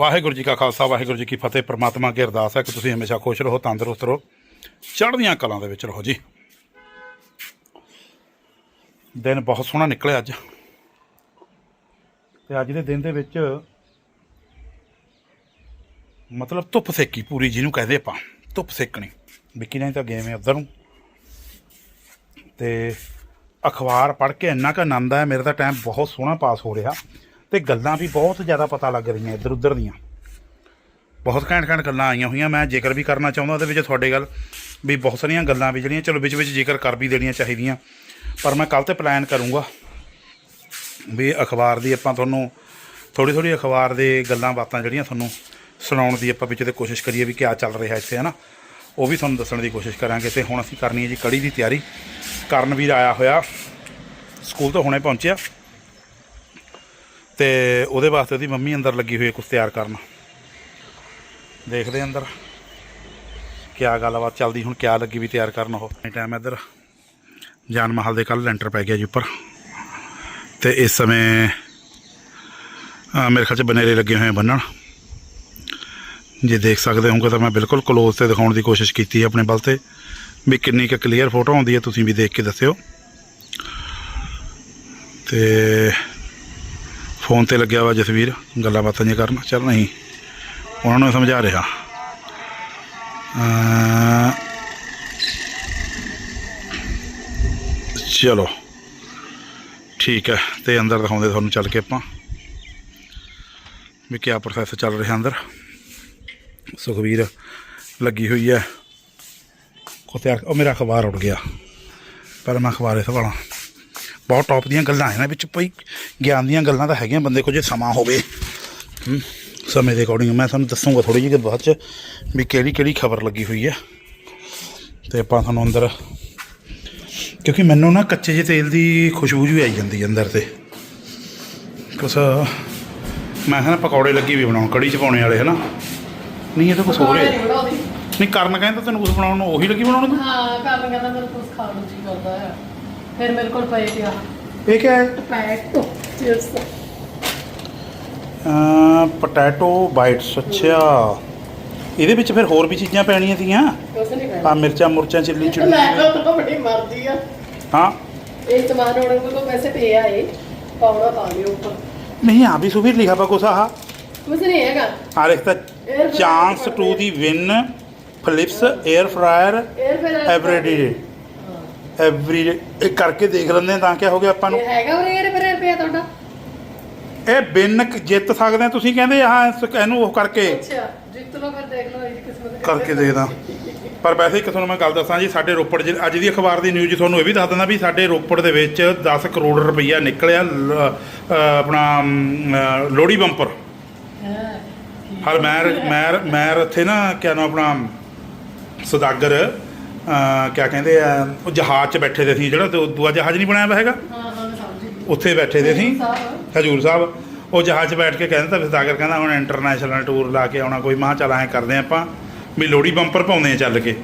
ਵਾਹਿਗੁਰੂ ਜੀ ਕਾ ਖਾਲਸਾ, ਵਾਹਿਗੁਰੂ ਜੀ ਕੀ ਫਤਿਹ। ਪ੍ਰਮਾਤਮਾ ਅੱਗੇ ਅਰਦਾਸ ਹੈ ਕਿ ਤੁਸੀਂ ਹਮੇਸ਼ਾ ਖੁਸ਼ ਰਹੋ, ਤੰਦਰੁਸਤ ਰਹੋ। ਚੜ੍ਹਦੀਆਂ ਕਲਾਂ ਦੇ ਵਿੱਚ ਰਹੋ ਜੀ। ਦਿਨ ਬਹੁਤ ਸੋਹਣਾ ਨਿਕਲਿਆ ਅੱਜ। ਤੇ ਅੱਜ ਦੇ ਦਿਨ ਦੇ ਵਿੱਚ ਮਤਲਬ ਧੁੱਪ ਸੇਕੀ ਪੂਰੀ, ਜਿਹਨੂੰ ਕਹਦੇ ਆਪਾਂ ਧੁੱਪ ਸੇਕਣੀ। ਵਿੱਕੀ ਨੇ ਤਾਂ ਗਏ ਮੈਂ ਉੱਧਰ ਨੂੰ। ਤੇ ਅਖਬਾਰ ਪੜ੍ਹ ਕੇ ਇੰਨਾ ਕੁ ਆਨੰਦ ਆਇਆ, ਮੇਰਾ ਤਾਂ ਟਾਈਮ ਬਹੁਤ ਸੋਹਣਾ ਪਾਸ ਹੋ ਰਿਹਾ। ਤੇ ਗੱਲਾਂ ਵੀ ਬਹੁਤ ਜ਼ਿਆਦਾ ਪਤਾ ਲੱਗ ਰਹੀਆਂ ਇੱਧਰ ਉੱਧਰ ਦੀਆਂ। ਬਹੁਤ ਘੈਂਟ ਘੈਂਟ ਗੱਲਾਂ ਆਈਆਂ ਹੋਈਆਂ, ਮੈਂ ਜ਼ਿਕਰ ਵੀ ਕਰਨਾ ਚਾਹੁੰਦਾ ਉਹਦੇ ਵਿੱਚ ਤੁਹਾਡੇ ਗੱਲ ਵੀ ਬਹੁਤ ਸਾਰੀਆਂ ਗੱਲਾਂ ਵੀ ਜਿਹੜੀਆਂ, ਚਲੋ ਵਿੱਚ ਵਿੱਚ ਜ਼ਿਕਰ ਕਰ ਵੀ ਦੇਣੀਆਂ ਚਾਹੀਦੀਆਂ, ਪਰ ਮੈਂ ਕੱਲ ਤੇ ਪਲਾਨ ਕਰੂੰਗਾ ਵੀ ਅਖਬਾਰ ਦੀ ਆਪਾਂ ਤੁਹਾਨੂੰ ਥੋੜੀ ਥੋੜੀ ਅਖਬਾਰ ਦੇ ਗੱਲਾਂ ਬਾਤਾਂ ਜਿਹੜੀਆਂ ਤੁਹਾਨੂੰ ਸੁਣਾਉਣ ਦੀ ਆਪਾਂ ਵਿੱਚ ਤੇ ਕੋਸ਼ਿਸ਼ ਕਰੀਏ ਵੀ ਕਿਆ ਚੱਲ ਰਿਹਾ ਇੱਥੇ ਹੈ ਨਾ ਉਹ ਵੀ ਤੁਹਾਨੂੰ ਦੱਸਣ ਦੀ ਕੋਸ਼ਿਸ਼ ਕਰਾਂਗੇ ਤੇ ਹੁਣ ਅਸੀਂ ਕਰਨੀ ਹੈ ਜੀ ਕੜੀ ਦੀ ਤਿਆਰੀ। ਕਰਨ ਕਰਨਵੀਰ ਆਇਆ ਹੋਇਆ, ਸਕੂਲ ਤੋਂ ਹੁਣੇ ਪਹੁੰਚਿਆ। ਤੇ ਉਹਦੇ ਵਾਸਤੇ ਉਹਦੀ ਮੰਮੀ ਅੰਦਰ ਲੱਗੀ ਹੋਈ ਹੈ ਕੁਝ ਤਿਆਰ ਕਰਨ। ਦੇਖਦੇ ਅੰਦਰ ਕਿਆ ਗੱਲਬਾਤ ਚੱਲਦੀ, ਹੁਣ ਕਿਆ ਲੱਗੀ ਵੀ ਤਿਆਰ ਕਰਨ ਉਹ। ਟਾਈਮ ਇੱਧਰ ਜਾਨ ਮਹਲ ਦੇ ਕੱਲ ਲੈਂਟਰ ਪੈ ਗਿਆ ਜੀ ਉੱਪਰ। ਤੇ ਇਸ ਸਮੇਂ ਮੇਰੇ ਖਿਆਲ ਚ ਬਨੇਰੇ ਲੱਗੇ ਹੋਏ ਬੰਨਣ। ਜੇ ਦੇਖ ਸਕਦੇ ਹੋਗੇ ਤਾਂ ਮੈਂ ਬਿਲਕੁਲ ਕਲੋਜ਼ ਤੇ ਦਿਖਾਉਣ ਦੀ ਕੋਸ਼ਿਸ਼ ਕੀਤੀ ਹੈ ਆਪਣੇ ਬਲ ਤੇ। ਵੀ ਕਿੰਨੀ ਕੁ ਕਲੀਅਰ ਫੋਟੋ ਆਉਂਦੀ ਹੈ, ਤੁਸੀਂ ਵੀ ਦੇਖ ਕੇ ਦੱਸਿਓ। ਤੇ ਫੋਨ ਤੇ ਲੱਗਿਆ ਵਾ ਜਸਵੀਰ, ਗੱਲਾਂ ਬਾਤਾਂ ਜੇ ਕਰਨ। ਚੱਲ ਨਹੀਂ, ਉਹਨਾਂ ਨੂੰ ਸਮਝਾ ਰਿਹਾ। ਚਲੋ, ਠੀਕ ਹੈ, ਤੇ ਅੰਦਰ ਦਿਖਾਉਂਦੇ ਤੁਹਾਨੂੰ ਚੱਲ ਕੇ ਆਪਾਂ। ਵੀ ਕਿਆ ਪ੍ਰੋਸੈਸ ਚੱਲ ਰਿਹਾ ਅੰਦਰ। ਸੁਖਵੀਰ ਲੱਗੀ ਹੋਈ ਹੈ। ਕੋ ਉਹ ਮੇਰਾ ਅਖਬਾਰ ਉੱਡ ਗਿਆ। ਪਰ ਮੈਂ ਅਖਬਾਰ ਇਸ ਸੰਭਾਲਾਂ ਬਹੁਤ ਟੌਪ ਦੀਆਂ ਗੱਲਾਂ ਇਹਨਾਂ ਵਿੱਚ ਭਈ ਗਿਆਨ ਦੀਆਂ ਗੱਲਾਂ ਤਾਂ ਹੈਗੀਆਂ ਬੰਦੇ ਕੋਲ ਜੇ ਸਮਾਂ ਹੋਵੇ ਸਮੇਂ ਦੇ ਅਕੋਰਡਿੰਗ ਮੈਂ ਤੁਹਾਨੂੰ ਦੱਸੂਗਾ ਥੋੜੀ ਜਿਹੀ ਬਾਅਦ ਚ ਵੀ ਕਿਹੜੀ ਕਿਹੜੀ ਖਬਰ ਲੱਗੀ ਹੋਈ ਹੈ। ਤੇ ਆਪਾਂ ਤੁਹਾਨੂੰ ਅੰਦਰ ਕਿਉਂਕਿ ਮੈਨੂੰ ਨਾ ਕੱਚੇ ਜਿਹੇ ਤੇਲ ਦੀ ਖੁਸ਼ਬੂ ਜਿਹੀ ਆਈ ਜਾਂਦੀ ਹੈ ਅੰਦਰ ਤੇ। ਕੁਛ ਮੈਂ ਕਿਹਾ ਨਾ ਪਕੌੜੇ ਲੱਗੀ ਵੀ ਬਣਾਉਣ ਕੜੀ ਚ ਪਾਉਣੇ ਵਾਲੇ ਹਨਾ ਨਹੀਂ ਇਹ ਤਾਂ ਕੁਛ ਹੋ। ਰਿਹਾ ਨਹੀਂ ਕਰਨ ਕਹਿੰਦਾ ਤੈਨੂੰ ਕੁਛ ਬਣਾਉਣ ਨੂੰ ਉਹੀ ਲੱਗੀ ਬਣਾਉਣ ਨੂੰ ਹਾਂ ਕਰਨ ਕਹਿੰਦਾ ਮੇਰੇ ਕੋਲ ਖਾਣ ਨੂੰ ਜੀ ਕਰਦਾ ਹੈ। ਫਿਰ ਮੇਰੇ ਕੋਲ ਪਏ ਪਿਆ। ਇਹ ਕੀ ਹੈ? ਟਪੈਟੋ ਚਿਪਸ ਪੋਟੈਟੋ ਬਾਈਟਸ ਅੱਛਾ। ਇਹਦੇ ਵਿੱਚ ਫਿਰ ਹੋਰ ਵੀ ਚੀਜ਼ਾਂ ਪੈਣੀਆਂ ਸੀਗੀਆਂ ਕੁਛ ਨਹੀਂ ਆ ਮਿਰਚਾਂ ਮੁਰਚਾਂ ਚਿੱਲੀ ਚੁੱਲੀ। ਮੈਂ ਤਾਂ ਤਾਂ ਬੜੀ ਮਰਦੀ ਆ। ਹਾਂ। ਇਹ ਸਮਾਨ ਉਹਨਾਂ ਕੋਲ ਪੈਸੇ ਪਏ ਆ ਇਹ ਪਾਉਣਾ ਪਾ ਲਿਓ ਉੱਪਰ। ਨਹੀਂ ਆ ਵੀ ਸੁਵੀਰ ਲਿਖਾ ਪਾ ਕੁਛ ਆਹ। ਕੁਛ ਨਹੀਂ ਹੈਗਾ। ਆ ਲਿਖਤਾ chance to the win Philips air fryer ਇਹ ਫਿਰ ਐਵਰੀਡੇ ਐਵਰੀ ਇਹ ਕਰਕੇ ਦੇਖ ਲੈਂਦੇ ਆ ਤਾਂ ਕੀ ਹੋ ਗਿਆ ਆਪਾਂ ਨੂੰ। ਇਹ ਹੈਗਾ ਉਹ ਇਹ ਫਿਰ ਪਿਆ ਤੁਹਾਡਾ? ਇਹ ਬਿਨ ਜਿੱਤ ਸਕਦੇ ਆ ਤੁਸੀਂ ਕਹਿੰਦੇ ਆਹ ਇਸ- ਇਹਨੂੰ ਉਹ ਕਰਕੇ। ਅੱਛਾ ਜਿੱਤ ਲੋ ਫਿਰ ਦੇਖ ਲਓ ਇਹਦੀ ਕਿਸਮਤ। ਕਰਕੇ ਦੇਖਦਾ। ਪਰ ਵੈਸੇ ਇੱਕ ਤੁਹਾਨੂੰ ਮੈਂ ਗੱਲ ਦੱਸਾਂ ਜੀ ਸਾਡੇ ਰੋਪੜ ਜ਼ਿਲ੍ਹੇ ਅੱਜ ਦੀ ਅਖਬਾਰ ਦੀ ਨਿਊਜ਼ ਤੁਹਾਨੂੰ ਇਹ ਵੀ ਦੱਸ ਦਿੰਦਾ ਵੀ ਸਾਡੇ ਰੋਪੜ ਦੇ ਵਿੱਚ 10 ਕਰੋੜ ਰੁਪਈਆ ਨਿਕਲਿਆ ਲ- ਆਪਣਾ ਅਮ, ਲੋਹੜੀ ਬੰਪਰ। ਹਾਂ। ਹਲ ਮੈਂ ਮੈਂ ਮੈਂ ਇੱਥੇ ਨਾ ਕਿਆ ਨਾਮ ਆਪਣਾ ਸੌਦਾਗਰ ਕਿਆ ਕਹਿੰਦੇ ਆ ਉਹ ਜਹਾਜ਼ 'ਚ ਬੈਠੇ ਦੇ ਸੀ ਜਿਹੜਾ ਦੂ- ਦੂਆ ਜਹਾਜ਼ ਨਹੀਂ ਬਣਾਇਆ ਹੋਇਆ ਹੈਗਾ? ਉੱਥੇ ਬੈਠੇ ਦੇ ਸੀ। ਹਜੂਰ ਸਾਹਿਬ। ਉਹ ਜਹਾਜ਼ 'ਚ ਬੈਠ ਕੇ ਕਹਿੰਦਾ ਤਾਂ ਸੌਦਾਗਰ ਕਹਿੰਦਾ ਹੁਣ ਇੰਟਰਨੈਸ਼ਨਲ ਟੂਰ ਲਾ ਕੇ ਆਉਣਾ ਕੋਈ ਮਾਂ ਚੱਲ ਐਂ ਕਰਦੇ ਆਪਾਂ। ਵੀ ਲੋਹੜੀ ਬੰਪਰ ਪਾਉਂਦੇ ਆ ਚੱਲ ਕੇ।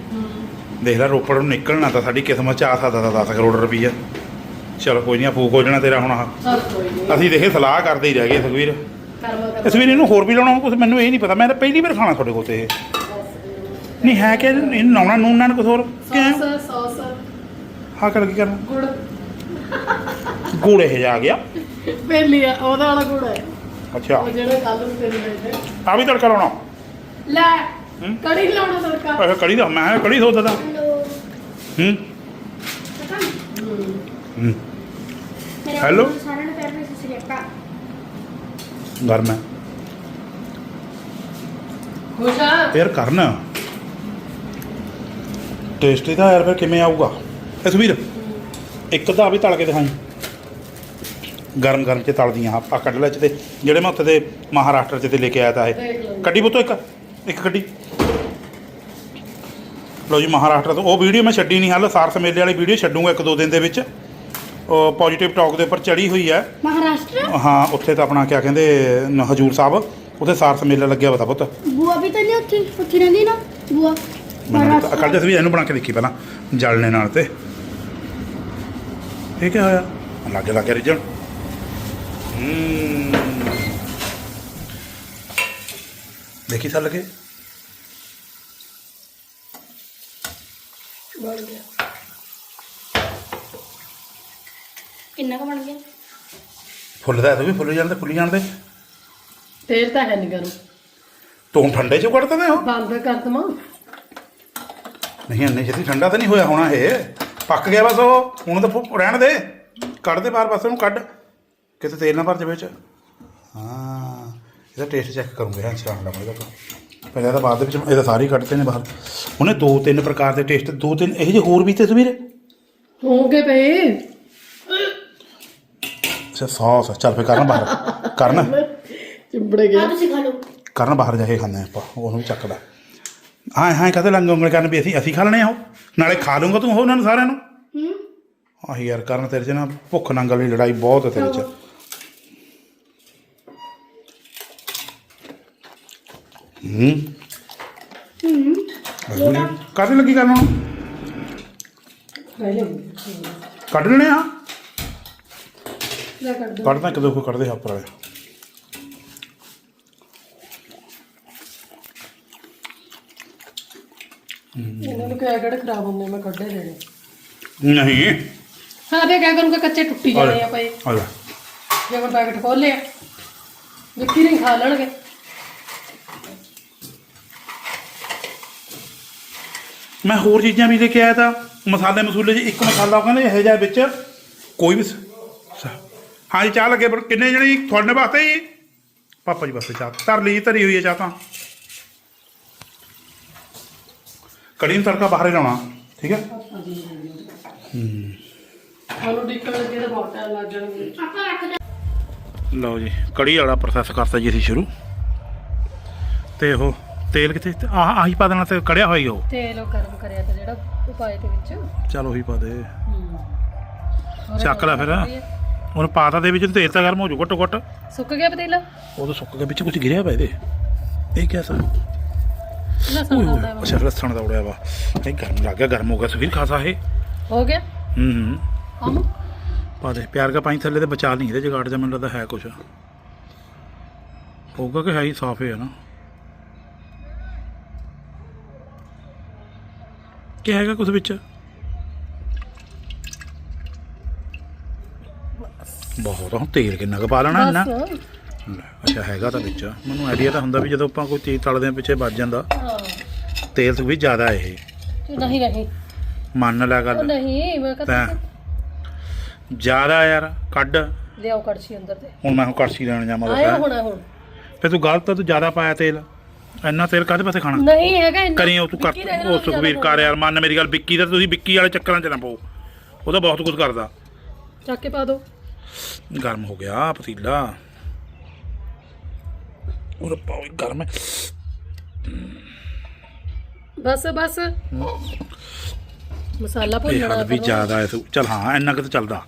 ਦੇਖ ਲੈ ਰੋਪੜ ਨੂੰ ਨਿਕਲਣਾ ਤਾਂ ਸਾਡੀ ਕਿਸਮਤ 'ਚ ਆ ਸਕਦਾ ਤਾਂ 10 ਕਰੋੜ ਰੁਪਈਆ। ਚਲੋ ਕੋਈ ਨਹੀਂ ਫੂਕ ਹੋ ਜਾਣਾ ਤੇਰਾ ਹੁਣ ਆਹ। ਅਸੀਂ ਦੇਖੇ ਸਲਾਹ ਕਰਦੇ ਹੀ ਰਹਿ ਗਏ ਸੁਖਵੀਰ। ਕਰ ਤਸਵੀਰ ਇਹਨੂੰ ਹੋਰ ਵੀ ਲਾਉਣਾ ਕੁਝ ਮੈਨੂੰ ਇਹ ਨਹੀਂ ਪਤਾ। ਮੈਂ ਤਾਂ ਪਹਿਲੀ ਵਾਰ ਖਾਣਾ ਤੁਹਾਡੇ ਕੋਲ ਤੇ ਇਹ। ਨਹੀਂ ਹੈ ਕਿ ਇਹਨੂੰ ਲਾਉਣਾ ਨੂਨ ਨਾਲ ਕੁਝ ਹੋਰ? ਕਿਉਂ ਸੌਸ ਸੌਸ ਹਾਂ ਕਰ ਕੀ ਕਰਨਾ? ਗੁੜ। ਗੁੜ ਇਹ ਜਾ ਗਿਆ। ਪਹਿਲੀ ਆ ਉਹਦਾ ਵਾਲਾ ਗੁੜ ਹੈ। ਅੱਛਾ। ਉਹ ਜਿਹੜਾ ਕੱਲ ਨੂੰ ਤੇਰੇ ਦੇ ਆ ਵੀ ਤੜਕਾ ਲਾਉਣਾ। ਲੈ ਹੂੰ? ਕੜੀ ਨੀ ਲਾਉਣਾ ਤੜਕਾ। ਇਹ ਕੜੀ ਦਾ ਮੈਂ ਕਿਹਾ ਕੜੀ ਸੋਚਦਾ ਤਾ। ਹੂੰ? ਹੂੰ। ਹੈਲੋ। ਸਾਰਿਆਂ ਨੂੰ ਪਿਆਰ ਭਰੀ ਸਤਿ ਸ਼੍ਰੀ ਅਕਾਲ। ਗਰਮ ਹੈ। ਖੁਸ਼ ਆ? ਯਾਰ ਕਰਨ। ਟੇਸਟੀ ਤਾਂ ਯਾਰ ਫਿਰ ਕਿਵੇਂ ਆਊਗਾ? ਤਸਵੀਰ ਇੱਕ ਤਾਂ ਵੀ ਤਲ ਕੇ ਦਿਖਾਈ। ਗਰਮ ਗਰਮ ਚ ਤਲਦੀਆਂ ਆ ਆਹ ਕੱਢ ਲੈ ਚ ਤੇ ਜਿਹੜੇ ਮੈਂ ਉੱਥੇ ਦੇ ਮਹਾਰਾਸ਼ਟਰ ਚ ਤੇ ਲੈ ਕੇ ਆਇਆ ਤਾਂ ਇਹ। ਕੱਢੀ ਬੁੱਤੋ ਇੱਕ ਇੱਕ ਕੱਢੀ। ਲਓ ਜੀ ਮਹਾਰਾਸ਼ਟਰ ਤੋਂ ਉਹ ਵੀਡੀਓ ਮੈਂ ਛੱਡੀ ਨਹੀਂ ਹਾਲੇ ਸਾਰਸ ਮੇਲੇ ਵਾਲੀ ਵੀਡੀਓ ਛੱਡੂਗਾ ਇੱਕ ਦੋ ਦਿਨ ਦੇ ਵਿੱਚ। ਉਹ ਪੋਜੀਟਿਵ ਟਾਕ ਦੇ ਉੱਪਰ ਚੜੀ ਹੋਈ ਹੈ। ਮਹਾਰਾਸ਼ਟਰ? ਹਾਂ ਉੱਥੇ ਤਾਂ ਆਪਣਾ ਕਿਆ ਕਹਿੰਦੇ ਹਜੂਰ ਸਾਹਿਬ ਉੱਥੇ ਸਾਰਸ ਮੇਲਾ ਲੱਗਿਆ ਪਤਾ ਪੁੱਤ। ਬੂਆ ਵੀ ਤਾਂ ਨਹੀਂ ਉੱਥੇ ਉੱਥੇ ਰਹਿੰਦੀ ਨਾ ਬੂਆ। ਅਕਲ ਜਸ ਵੀ ਇਹਨੂੰ ਬਣਾ ਕੇ ਦੇਖੀ ਪਹਿਲਾਂ ਜਲਣੇ ਨਾਲ ਤੇ। ਇਹ ਕੀ ਹੋਇਆ? ਲੱਗੇ ਲੱਗੇ ਰਿਜਣ ਹੂੰ। ਦੇਖੀ ਸਾ ਲਗੇ ਬਣ ਗਿਆ। ਕਿੰਨਾ ਕੁ ਬਣ ਗਿਆ? ਫੁੱਲਦਾ ਤੂੰ ਵੀ ਫੁੱਲ ਜਾਂਦੇ ਫੁੱਲੀ ਜਾਂਦੇ। ਤੇਲ ਤਾਂ ਹੈ ਨਹੀਂ ਗਰਮ। ਤੂੰ ਠੰਡੇ ਚੋਂ ਕੱਢਦਾ ਨੇ ਉਹ ਬੰਦ ਕਰ ਦਵਾਂ। ਨਹੀਂ ਇੰਨੇ ਛੇਤੀ ਠੰਡਾ ਤਾਂ ਨਹੀਂ ਹੋਇਆ ਹੋਣਾ ਇਹ। ਪੱਕ ਗਿਆ ਬਸ ਉਹ। ਹੁਣ ਤਾਂ ਫੁ- ਰਹਿਣ ਦੇ। ਕੱਢ ਦੇ ਬਾਹਰ ਪਾਸੇ ਨੂੰ ਕੱਢ। ਕਿਤੇ ਤੇਲ ਨਾ ਭਰ ਜਾਵੇ ਵਿੱਚ ਹਾਂ ਇਹਦਾ ਟੇਸਟ ਚੈੱਕ ਕਰੂੰਗੇ ਹਾਂ ਚਾਹ ਲਾ ਮੈਂ ਪਹਿਲਾਂ ਤਾਂ ਬਾਅਦ ਦੇ ਵਿੱਚ ਇਹਦਾ ਸਾਰੇ ਹੀ ਕੱਢਦੇ ਨੇ ਬਾਹਰ। ਉਹਨੇ ਦੋ ਤਿੰਨ ਪ੍ਰਕਾਰ ਦੇ ਟੇਸਟ ਦੋ ਤਿੰਨ ਇਹੋ ਜਿਹੇ ਹੋਰ ਵੀ ਤੇ ਸਵੀਰ। ਹੋਗੇ ਪਏ। ਅੱਛਾ ਸੌਸ ਚੱਲ ਫੇ ਕਰਨ ਬਾਹਰ। ਕਰਨ। ਚਿੰਬੜ ਆ ਗਿਆ ਤੁਸੀਂ ਖਾ ਲਓ। ਕਰਨ ਬਾਹਰ ਜਾ ਕੇ ਖਾਂਦੇ ਆਪਾਂ। ਉਹਨੂੰ ਵੀ ਚੱਕਦਾ। ਹਾਂ ਹਾਂ ਕਦੇ ਲੰਗ ਉਂਗਲ ਕਰਨ ਵੀ ਅਸੀਂ ਅਸੀਂ ਖਾ ਲੈਣੇ ਆ ਉਹ? ਨਾਲੇ ਖਾ ਲੂੰਗਾ ਤੂੰ ਉਹ ਉਹਨਾਂ ਨੂੰ ਸਾਰਿਆਂ ਨੂੰ? ਹੂੰ। ਆਹ ਯਾਰ ਕਰਨ ਤੇਰੇ 'ਚ ਨਾ ਭੁੱਖ ਨੰਗਲ ਦੀ ਲੜਾਈ ਬਹੁਤ ਹੈ ਤੇਰੇ 'ਚ। ਹੂੰ। ਹੂੰ। ਕਾਹਦੇ ਲੱਗੀ ਕਰਨ ਹੁਣ ਕੱਢ ਲੈਣੇ ਆ। ਲੈ ਕੱਢ ਦੋ। ਕੱਢਦਾ ਇੱਕ ਦੋ ਕੋ ਕੱਢਦੇ ਉੱਪਰ ਵਾਲੇ। ਕਿਹਾ ਕਿਹੜੇ ਖਰਾਬ ਹੁੰਦੇ ਮੈਂ ਕੱਢੇ ਦੇਣੇ ਨਹੀਂ। ਹਾਂ ਤੇ ਕਿਆ ਕਰੂੰਗਾ ਕੱਚੇ ਟੁੱਟੀ ਜਾਣੇ ਆ ਪਏ। ਆ ਲੈ। ਜੇ ਮੈਂ ਪੈਕਟ ਖੋਲ ਲਿਆ ਵਿੱਕੀ ਨਹੀਂ ਖਾ ਲੈਣਗੇ। ਮੈਂ ਹੋਰ ਚੀਜ਼ਾਂ ਵੀ ਲੈ ਕੇ ਆਇਆ ਤਾਂ ਮਸਾਲੇ ਮਸੂਲੇ 'ਚ ਇੱਕ ਮਸਾਲਾ ਉਹ ਕਹਿੰਦੇ ਇਹੋ ਜਿਹਾ ਵਿੱਚ ਕੋਈ ਵੀ ਸ- ਸ- ਹਾਂਜੀ ਚਾਹ ਲੱਗੇ ਪਰ ਕਿੰਨੇ ਜਣੇ ਜੀ? ਤੁਹਾਡੇ ਵਾਸਤੇ ਜੀ? ਪਾਪਾ ਜੀ ਵਾਸਤੇ ਚਾਹ ਧਰ ਲਈ ਧਰੀ ਹੋਈ ਹੈ ਚਾਹ ਤਾਂ। ਕੜੀ ਨੂੰ ਤੜਕਾ ਬਾਹਰ ਹੀ ਲਾਉਣਾ ਠੀਕ ਹੈ? ਸਾਨੂੰ ਡਿੱਕਣ ਲੱਗੇ ਤਾਂ ਬਹੁਤ ਟਾਈਮ ਲੱਗ ਜਾਣਗੇ। ਆਪਾਂ ਰੱਖ ਦੇ। ਲਓ ਜੀ ਕੜੀ ਵਾਲਾ ਪ੍ਰੋਸੈਸ ਕਰਤਾ ਜੀ ਅਸੀਂ ਸ਼ੁਰੂ। ਤੇ ਉਹ ਤੇਲ ਕਿੱਥੇ ਤੇ ਆਹ ਆਹੀ ਪਾ ਦੇਣਾ ਤੇ ਕੜਿਆ ਹੋਈ ਉਹ। ਤੇਲ ਉਹ ਗਰਮ ਕਰਿਆ ਤਾਂ ਜਿਹੜਾ ਉਪਾਏ ਦੇ ਵਿੱਚ। ਚਲ ਉਹੀ ਪਾ ਦੇ। ਚੱਕ ਲੈ ਫਿਰ। ਉਹਨੂੰ ਪਾਤਾ ਦੇ ਵਿੱਚ ਤੇ ਤੇਲ ਤਾਂ ਗਰਮ ਹੋ ਜਾਊ ਘੱਟੋ ਘੱਟ। ਸੁੱਕ ਗਿਆ ਪਤੀਲਾ? ਉਹ ਤਾਂ ਸੁੱਕ ਗਿਆ ਵਿੱਚ ਕੁਝ ਗਿਰਿਆ ਵਾ ਇਹਦੇ। ਇਹ ਕਿਆ ਸਾ ਲਸਣ ਦਾ ਅੱਛਾ ਲਸਣ ਦਾ ਉੜਿਆ ਵਾ। ਇਹ ਗਰਮ ਲੱਗ ਗਿਆ ਗਰਮ ਹੋ ਗਿਆ। ਸੁਵੀਰ ਖਾਸਾ ਇਹ ਹੋ ਗਿਆ? ਹੂੰ ਹੂੰ। ਹਮ ਪਾ ਦੇ ਪਿਆਰ ਦਾ ਪਾਣੀ ਥੱਲੇ ਤੇ ਬਚਾ ਨਹੀਂ ਇਹਦੇ ਜਗਾੜ ਜਾਂ ਮੈਨੂੰ ਲੱਗਦਾ ਹੈ ਕੁਝ ਹੋਊਗਾ ਕਿ ਹੈ ਹੀ ਸਾਫ਼ ਹੈ ਨਾ। ਕੀ ਹੈਗਾ ਕੁਝ ਵਿੱਚ? ਬਹੁਤ ਹੁਣ ਤੇਲ ਕਿੰਨਾ ਕੁ ਪਾ ਲੈਣਾ ਇੰਨਾ? ਅੱਛਾ ਹੈਗਾ ਤਾਂ ਵਿੱਚ। ਮੈਨੂੰ ਆਈਡੀਆ ਤਾਂ ਹੁੰਦਾ ਵੀ ਜਦੋਂ ਆਪਾਂ ਕੋਈ ਚੀਜ਼ ਤਲਦੇ ਆ ਪਿੱਛੇ ਵੱਜ ਜਾਂਦਾ। ਹਾਂ ਤੇਲ ਤੋਂ ਵੀ ਜ਼ਿਆਦਾ ਇਹ। ਨਹੀਂ ਨਹੀਂ ਮੰਨ ਲੈ ਉਹ ਗੱਲ ਨਹੀਂ ਮੈਂ ਤਾਂ। ਕਹਿੰਦਾ ਜ਼ਿਆਦਾ ਯਾਰ ਕੱਢ। ਲਿਆਓ ਕੜਛੀ ਅੰਦਰ ਤੇ। ਹੁਣ ਮੈਂ ਹੁਣ ਕੜਛੀ ਲੈਣ ਜਾਵਾਂ ਆਇਆ ਦੱਸ ਹੋਣਾ ਹੁਣ। ਫੇ ਤੂੰ ਗਲਤ ਆ, ਤੂੰ ਜ਼ਿਆਦਾ ਪਾਇਆ ਤੇਲ। ਇੰਨਾ ਤੇਲ ਕਾਹਦੇ ਪਾਸੇ ਖਾਣਾ? ਨਹੀਂ ਹੈਗਾ ਇੰਨਾ। ਕਰੀ ਉਹ ਤੂੰ ਕਰ ਵਿੱਕੀ ਦੇ ਉਹ ਸੁਖਵੀਰ ਜ਼ਿਆਦਾ ਕਰ ਯਾਰ ਮੰਨ ਮੇਰੀ ਗੱਲ ਵਿੱਕੀ ਦਾ ਤੁਸੀਂ ਵਿੱਕੀ ਵਾਲੇ ਚੱਕਰਾਂ 'ਚ ਨਾ ਪਾਓ। ਉਹ ਤਾਂ ਬਹੁਤ ਕੁਝ ਕਰਦਾ। ਚੱਕ ਕੇ ਪਾ ਦੋ। ਗਰਮ ਹੋ ਗਿਆ ਪਤੀਲਾ। ਉਹ ਪਾਓ ਗਰਮ। ਹੈ ਬਸ ਬਸ। ਮਸਾਲਾ ਇਹ ਭੁੰਨਣਾ ਹੱਦ ਵੀ। ਜ਼ਿਆਦਾ ਹੈ ਤੂੰ। ਚਲ ਹਾਂ ਇੰਨਾ ਕੁ ਤਾਂ ਚੱਲਦਾ।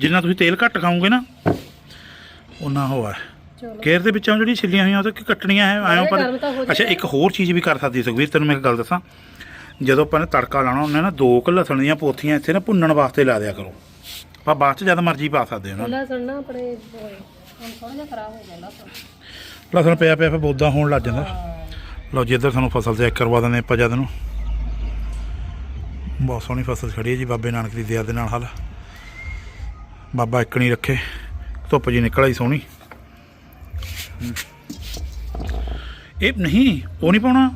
ਜਿੰਨਾ ਤੁਸੀਂ ਤੇਲ ਘੱਟ ਖਾਓਗੇ ਨਾ ਉਹਨਾਂ ਹੋਆ ਚਲੋ। ਕੇਰ ਦੇ ਵਿੱਚੋਂ ਜਿਹੜੀ ਛਿੱਲੀਆਂ ਹੋਈਆਂ ਉਹ ਤਾਂ ਕੱਟਣੀਆਂ ਹੈ। ਆਇਓ ਗਰਮ ਤਾਂ ਹੋ ਪਰ ਅੱਛਾ। ਇੱਕ ਹੋਰ ਚੀਜ਼ ਵੀ ਕਰ ਸਕਦੀ ਸੁਖਵੀਰ ਤੈਨੂੰ ਮੈਂ ਇੱਕ ਗੱਲ ਦੱਸਾਂ। ਜਦੋਂ ਆਪਾਂ ਨੇ ਤੜਕਾ ਲਾਉਣਾ ਉਹਨੇ ਨਾ ਦੋ ਕੁ ਲਸਣ ਦੀਆਂ ਪੋਥੀਆਂ ਇੱਥੇ ਨਾ ਭੁੰਨਣ ਵਾਸਤੇ ਲਾ ਦਿਆ ਕਰੋ। ਆਪਾਂ ਬਾਅਦ ਚ ਜਦ ਮਰਜ਼ੀ ਪਾ ਸਕਦੇ ਹਾਂ ਉਹਨਾਂ ਨੂੰ। ਲਸਣ ਨਾ ਆਪਣੇ ਹੋਏ ਹੁਣ ਥੋੜਾ ਜਿਹਾ ਖਰਾਬ ਹੋ ਗਿਆ ਲਸਣ। ਲਸਣ ਪਿਆ ਪਿਆ ਫਿਰ ਬੋਦਾ ਹੋਣ ਲੱਗ ਜਾਂਦਾ। ਲਓ ਜੀ ਇੱਧਰ ਤੁਹਾਨੂੰ ਫਸਲ ਚੈੱਕ ਕਰਵਾ ਦਿੰਦੇ ਆਪਾਂ ਜਦ ਨੂੰ। ਬਹੁਤ ਸੋਹਣੀ ਫਸਲ ਖੜੀ ਹੈ ਜੀ ਬਾਬੇ ਨਾਨਕ ਦੀ ਦਇਆ ਦੇ ਨਾਲ ਹਾਲ। ਬਾਬਾ ਇੱਕ ਨਹੀਂ ਰੱਖੇ ਧੁੱਪ ਜੀ ਨਿਕਲ ਆਈ ਸੋਹਣੀ। ਇਹ ਨਹੀਂ ਉਹ ਨਹੀਂ ਪਾਉਣਾ।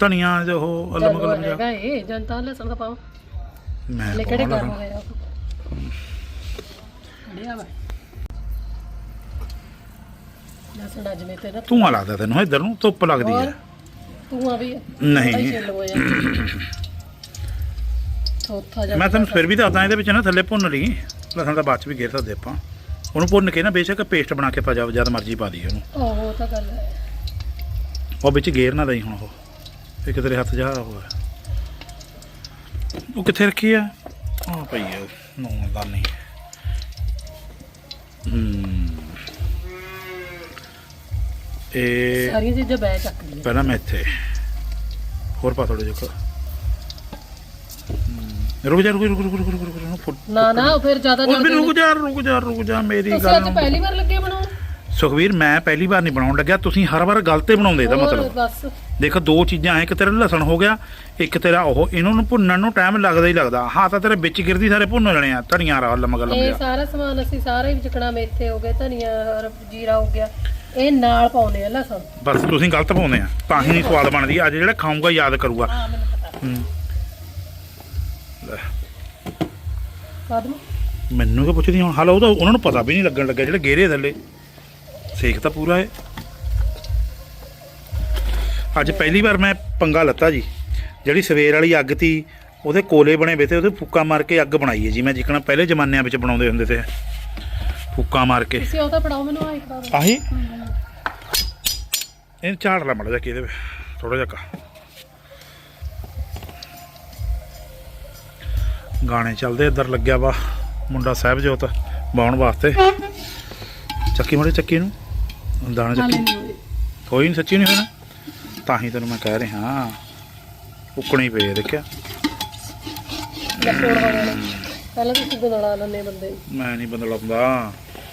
ਧਨੀਆ ਜੋ ਉਹ ਅਲਮ ਜਿਹਾ ਹੈਗਾ ਇਹ ਜਨਤਾ ਲਸਣ ਦਾ ਪਾਓ ਮੈਂ ਲੈ ਕਿਹੜੇ ਪਾਉਣਾ ਗਰਮ ਲਸਣ। ਲਸਣ ਅੱਜ ਨਾ ਧੂੰਆਂ ਲੱਗਦਾ ਤੈਨੂੰ ਇੱਧਰ ਨੂੰ ਧੁੱਪ ਲੱਗਦੀ ਹੈ ਤੂੰ ਆ ਵੀ ਨਹੀਂ। ਜਾ ਮੈਂ ਤੈਨੂੰ ਫਿਰ ਵੀ ਦੱਸਦਾ ਇਹਦੇ ਵਿੱਚ ਨਾ ਥੱਲੇ ਭੁੰਨ ਲਈ। ਲਸਣ ਦਾ ਬਾਅਦ ਚ ਵੀ ਗੇਰ ਸਕਦੇ ਆਪਾਂ। ਉਹਨੂੰ ਭੁੰਨ ਕੇ ਨਾ ਬੇਸ਼ੱਕ ਪੇਸਟ ਬਣਾ ਕੇ ਪਾ ਜਾ ਜਦ ਮਰਜ਼ੀ ਪਾ ਦੀ ਉਹਨੂੰ। ਉਹ ਤਾਂ ਗੱਲ ਹੈ। ਉਹ ਵਿੱਚ ਗੇਰ ਨਾ ਦਈ ਹੁਣ ਉਹ। ਇੱਕ ਤੇਰੇ ਹੱਥ ਜਾ ਹੋਇਆ ਉਹ ਕਿੱਥੇ ਰੱਖੀ ਆ? ਆ ਪਈ ਆ ਨੋ ਦਾ ਨਹੀਂ। ਹੂੰ। ਇਹ ਸਾਰੀਆਂ ਚੀਜ਼ਾਂ ਬੈ ਚੱਕ ਲਈਆਂ। ਪਹਿਲਾਂ ਮੈਂ ਇੱਥੇ। ਹੋਰ ਪਾ ਥੋੜੇ ਜਿਹਾ ਰੁਕ ਜਾ ਰੁਕ ਰੁਕ ਰੁਕ ਰੁਕ ਰੁਕ ਫੁੱਟ- ਨਾ ਨਾ ਫਿਰ ਜ਼ਿਆਦਾ ਉਹ ਵੀ ਰੁਕ ਜਾ ਰੁਕ ਜਾ ਰੁਕ ਜਾ ਮੇਰੀ ਤੁਸੀਂ ਗੱਲ ਅੱਜ ਨੂੰ। ਪਹਿਲੀ ਵਾਰ ਲੱਗੇ ਬਣਾਉਣ ਸੁਖਵੀਰ ਮੈਂ ਪਹਿਲੀ ਵਾਰ ਨਹੀਂ ਬਣਾਉਣ ਲੱਗਿਆ ਤੁਸੀਂ ਹਰ ਵਾਰ ਗਲਤੇ ਬਣਾਉਂਦੇ ਹੋਰ ਮਤਲਬ। ਦੇਖੋ ਦੋ ਚੀਜ਼ਾਂ ਐ ਇੱਕ ਤੇਰਾ ਲਸਣ ਹੋ ਗਿਆ ਇੱਕ ਤੇਰਾ ਉਹ ਇਹਨਾਂ ਨੂੰ ਭੁੰਨਣ ਨੂੰ ਟਾਈਮ ਲੱਗਦਾ ਹੀ ਲੱਗਦਾ। ਹਾਂ ਤਾਂ ਤੇਰੇ ਵਿੱਚ ਗਿਰਦੀ ਸਾਰੇ ਭੁੰਨ ਲੈਣੇ ਆ ਧਨੀਆ ਰਾ ਲੰਮਾ ਇਹ ਸਾਰਾ ਸਮਾਨ ਅਸੀਂ ਸਾਰੇ ਵਿਚਕਣਾ ਮੇਥੇ ਹੋ ਗਏ ਧਨੀਆ ਜੀਰਾ ਹੋ ਗਿਆ। ਇਹ ਨਾਲ ਪਾਉਨੇ ਆ ਲਸਣ। ਬਸ ਤੁਸੀਂ ਗਲਤ ਪਾਉਂਦੇ ਆ। ਤਾਂ ਹੀ ਨਹੀਂ ਸਵਾਦ ਬਣਦੀ। ਅੱਜ ਜਿਹੜਾ ਖਾਊਂਗਾ ਯਾਦ ਕਰੂਗਾ। ਹਾਂ ਮੈਨੂੰ ਪਤਾ। ਹੂੰ। ਲੈ, ਬਾਦਮ ਮੈਨੂੰ ਕਿ ਪੁੱਛਦੀ ਹੁਣ। ਹਾਲ ਉਹਦਾ ਉਹਨਾਂ ਨੂੰ ਪਤਾ ਵੀ ਨਹੀਂ ਲੱਗਣ ਲੱਗਾ ਜਿਹੜੇ ਗੇਰੇ ਥੱਲੇ। ਸੇਕ ਤਾਂ ਪੂਰਾ ਹੈ ਅੱਜ ਪਹਿਲੀ ਵਾਰ ਮੈਂ ਪੰਗਾ ਲੱਤਾ ਜੀ। ਜਿਹੜੀ ਸਵੇਰ ਵਾਲੀ ਅੱਗ ਤੀ ਉਹਦੇ ਕੋਲੇ ਬਣੇ ਵੇ ਤੇ ਉਹਦੇ ਫੂਕਾ ਮਾਰ ਕੇ ਅੱਗ ਬਣਾਈ ਹੈ ਜੀ। ਮੈਂ ਜਿਕਣਾ ਪਹਿਲੇ ਜ਼ਮਾਨਿਆਂ ਵਿੱਚ ਬਣਾਉਂਦੇ ਹੁੰਦੇ ਤੇ। ਫੂਕਾ ਮਾਰ ਕੇ। ਤੁਸੀਂ ਉਹ ਤਾਂ ਪੜਾਓ ਮੈਨੂੰ ਆਈ ਪੜਾ ਦਿਓ ਆਹੀ? ਇਹ ਝਾੜ ਲਾ ਮੜ ਜਾ ਕੇ ਇਹਦੇ ਥੋੜਾ ਜਿਹਾ ਗਾਣੇ ਚੱਲਦੇ ਇੱਧਰ ਲੱਗਿਆ ਵਾ ਮੁੰਡਾ ਸਾਹਿਬਜੋਤ ਬਾਉਣ ਵਾਸਤੇ। ਚੱਕੀ ਮੜੇ ਚੱਕੀ ਨੂੰ? ਦਾਣਾ ਚੱਕੀ? ਕੋਈ ਨਹੀਂ ਸੱਚੀ ਨਹੀਂ ਹੋਣਾ? ਤਾਂ ਹੀ ਤੈਨੂੰ ਮੈਂ ਕਹਿ ਰਿਹਾ। ਉੱਕਣੀ ਪਈ ਆ, ਦੇਖਿਆ? ਪਹਿਲਾਂ ਤੁਸੀਂ ਗੁੰਦੜਾ ਲੰਨੇ ਬੰਦੇ। ਮੈਂ ਨਹੀਂ ਬੰਦਲਾਉਂਦਾ ਜ਼ਿਆਦਾ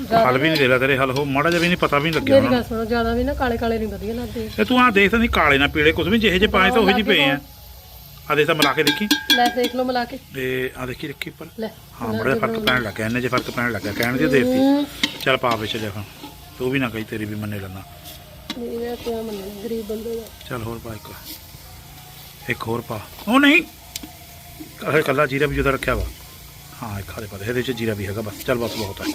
ਹਲ ਵੀ ਨਹੀਂ। ਦੇ ਲਾ ਤੇਰੇ ਹਲ ਹੋ ਮਾੜਾ ਜਿਹਾ ਵੀ ਨਹੀਂ ਪਤਾ ਵੀ ਨਹੀਂ ਲੱਗਿਆ ਮੇਰੀ ਹੋਣਾ। ਗੱਲ ਸੁਣੋ ਜ਼ਿਆਦਾ ਵੀ ਨਾ ਕਾਲੇ ਕਾਲੇ ਨਹੀਂ ਵਧੀਆ ਲੱਗਦੇ। ਤੇ ਤੂੰ ਆ ਦੇਖ ਤਾਂ ਨਹੀਂ ਕਾਲੇ ਨਾ ਪੀਲੇ ਕੁਝ ਵੀ ਜਿਹੇ ਜੇ ਪਾਏ ਤਾਂ ਉਹੀ ਜਿਹੇ ਪਏ ਆ। ਆ ਦੇਖ ਤਾਂ ਮਿਲਾ ਕੇ ਦੇਖੀ। ਲੈ ਦੇਖ ਲਓ ਮਿਲਾ ਕੇ। ਤੇ ਆ ਦੇਖੀ ਰੱਖੀ ਪਰ ਲੈ ਹਾਂ ਬੜਾ ਫ਼ਰਕ ਪੈਣ ਲੱਗਾ ਇੰਨੇ ਜੇ ਫ਼ਰਕ ਪੈਣ ਲੱਗਾ ਕਹਿਣ ਦੀ ਦੇਤੀ। ਚੱਲ ਪਾ ਵਿੱਚ ਲਿਆ ਤੂੰ ਵੀ ਨਾ ਕਹੀ ਤੇਰੀ ਵੀ ਮੰਨੇ ਲੈਣਾ ਇਹ ਕਿਆ ਮੰਨਣਾ ਗਰੀਬ ਬੰਦੇ ਦਾ। ਚੱਲ ਹੋਰ ਪਾ ਇੱਕ। ਇੱਕ ਹੋਰ ਪਾ। ਉਹ ਨਹੀਂ। ਕੱਲਾ ਜੀਰਾ ਵੀ ਜੁਦਾ ਰੱਖਿਆ ਵਾ। ਹਾਂ ਇੱਕ ਹਾਲੇ ਪਾ ਦੇ। ਇਹਦੇ ਵਿੱਚ ਜੀਰਾ ਵੀ ਹੈਗਾ ਬਸ। ਚੱਲ ਬਸ ਬਹੁਤ ਹੈ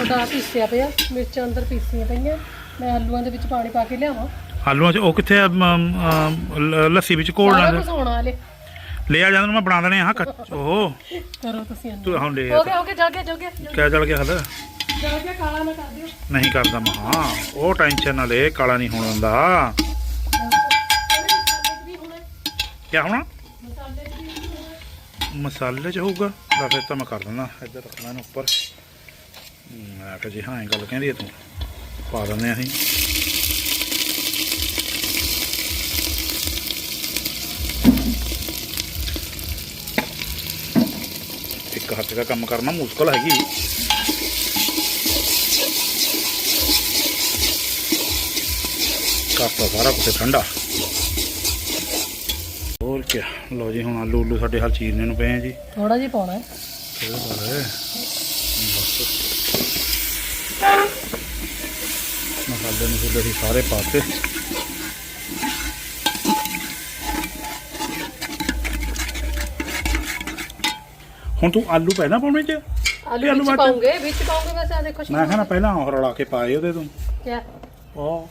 ਉਹਦਾ ਪੀਸਿਆ ਪਿਆ ਮਿਰਚਾਂ ਅੰਦਰ ਪੀਸੀਆਂ ਪਈਆਂ। ਮੈਂ ਆਲੂਆਂ ਦੇ ਵਿੱਚ ਪਾਣੀ ਪਾ ਕੇ ਲਿਆਵਾਂ। ਆਲੂਆਂ 'ਚ ਉਹ ਕਿੱਥੇ ਆ, ਅਮ, ਅਮ, ਲ- ਲੱਸੀ ਵਿੱਚ ਸਾਰਾ ਲੈਂਦੇ ਕੁਝ ਹੋਣਾ ਹਲੇ। ਲੈ ਆ ਜਾਂਦਾ ਮੈਂ ਬਣਾ ਦੇਣੇ ਆ ਕੱਚ ਉਹ ਕਰੋ ਤੁਸੀਂ ਅੰਦਰ ਤੂੰ ਹੁਣ ਲੈ ਹੋ ਗਿਆ ਹੋ ਗਿਆ ਜਲ ਗਿਆ ਜਲ ਗਿਆ ਕਿਆ ਚਲ ਗਿਆ ਹਲ? ਜਲ ਗਿਆ ਕਾਲਾ ਨਾ ਕਰ ਦਿਓ। ਨਹੀਂ ਕਰਦਾ ਮਹਾ ਉਹ ਟੈਨਸ਼ਨ ਨਾ ਲੈ ਕਾਲਾ ਨਹੀਂ ਹੋਣ ਹੋਣਾ। ਕਿਆ ਹੋਣਾ? ਮਸਾਲੇ ਚ ਹੋਊਗਾ। ਤਾਂ ਫਿਰ ਤਾਂ ਮੈਂ ਕਰ ਦਿੰਦਾ, ਇੱਧਰ ਰੱਖਣਾ ਇਹਨੂੰ ਉੱਪਰ। ਮੈਂ ਕਿਹਾ ਜੀ ਹਾਂ, ਇਹ ਗੱਲ ਕਹਿੰਦੀ ਹੈ ਤੂੰ। ਪਾ ਦਿੰਦੇ ਹਾਂ ਅਸੀਂ। ਇੱਕ ਹੱਥ ਦਾ ਕੰਮ ਕਰਨਾ ਮੁਸ਼ਕਲ ਹੈਗੀ। ਕਰਤਾ ਸਾਰਾ ਕੁਝ ਠੰਡਾ। ਹੋਰ ਕੀ ਲੋ ਜੀ ਹੁਣ ਆਲੂ ਉਲੂ ਸਾਡੇ ਹਾਲ ਚੀਰਨੇ ਨੂੰ ਪਏ ਆ ਜੀ। ਥੋੜਾ ਜਿਹਾ ਪਾਉਣਾ ਹੈ। ਇਹ ਗੱਲ ਹੈ ਬਸ। ਮਸਾਲੇ ਮਸੂਲੇ ਅਸੀਂ ਸਾਰੇ ਪਾਤੇ। ਹੁਣ ਤੂੰ ਆਲੂ ਪਹਿਲਾਂ ਪਾਉਣੇ ਚ? ਆਲੂ ਆਲੂ ਵਿੱਚ? ਪਾਉਂਗੇ ਵਿੱਚ ਪਾਉਂਗੇ ਬਸ ਆ ਦੇਖੋ ਮੈਂ ਕਹਿੰਦਾ ਪਹਿਲਾਂ ਉਹ ਰਲਾ ਕੇ ਪਾਏ ਉਹਦੇ ਤੋਂ। ਕਿਆ? ਉਹ